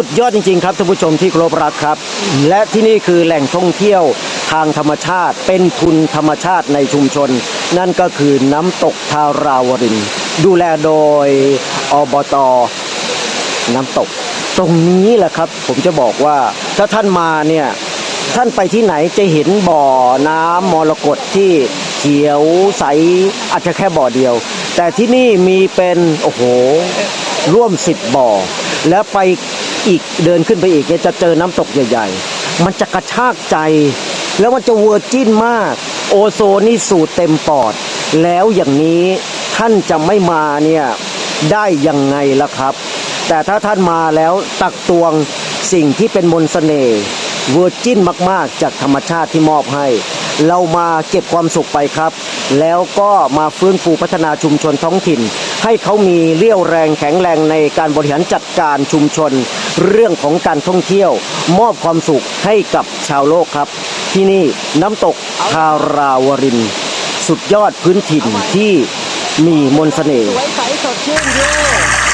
สุดยอดจริง ๆ ครับท่านผู้ชมที่เคารพรักครับ และที่นี่คือแหล่งท่องเที่ยวทางธรรมชาติ เป็นทุนธรรมชาติในชุมชน นั่นก็คือน้ำตกทาราวริน ดูแลโดยอบตน้ำตก ตรงนี้แหละครับ ผมจะบอกว่าถ้าท่านมาเนี่ยท่านไปที่ไหนจะเห็นบ่อน้ำมรกตที่เขียวใสอาจจะแค่บ่อเดียว แต่ที่นี่มีเป็น โอ้โห ร่วมสิบบ่อ แล้วไป อีกเดินขึ้นไปอีกเนี่ยจะเจอน้ำตกใหญ่ ๆ มันจะกระชากใจ แล้วมันจะเวอร์จิ้นมาก โอโซนนี่สูดเต็มปอด แล้วอย่างนี้ท่านจะไม่มาเนี่ยได้ยังไงล่ะครับ แต่ถ้าท่านมาแล้วตักตวงสิ่งที่เป็นมนต์เสน่ห์เวอร์จินมากๆ จากธรรมชาติที่มอบให้ เรามาเก็บความสุขไปครับ แล้วก็มาฟื้นฟูพัฒนาชุมชนท้องถิ่นให้เขามีเรี่ยวแรงแข็งแรงในการบริหารจัดการชุมชน เรื่องของการท่องเที่ยว มอบความสุขให้กับชาวโลกครับ ที่นี่น้ำตกคาราวริน สุดยอดพื้นถิ่นที่มีมนสเสน่ห์สวยใสสดชื่นเย่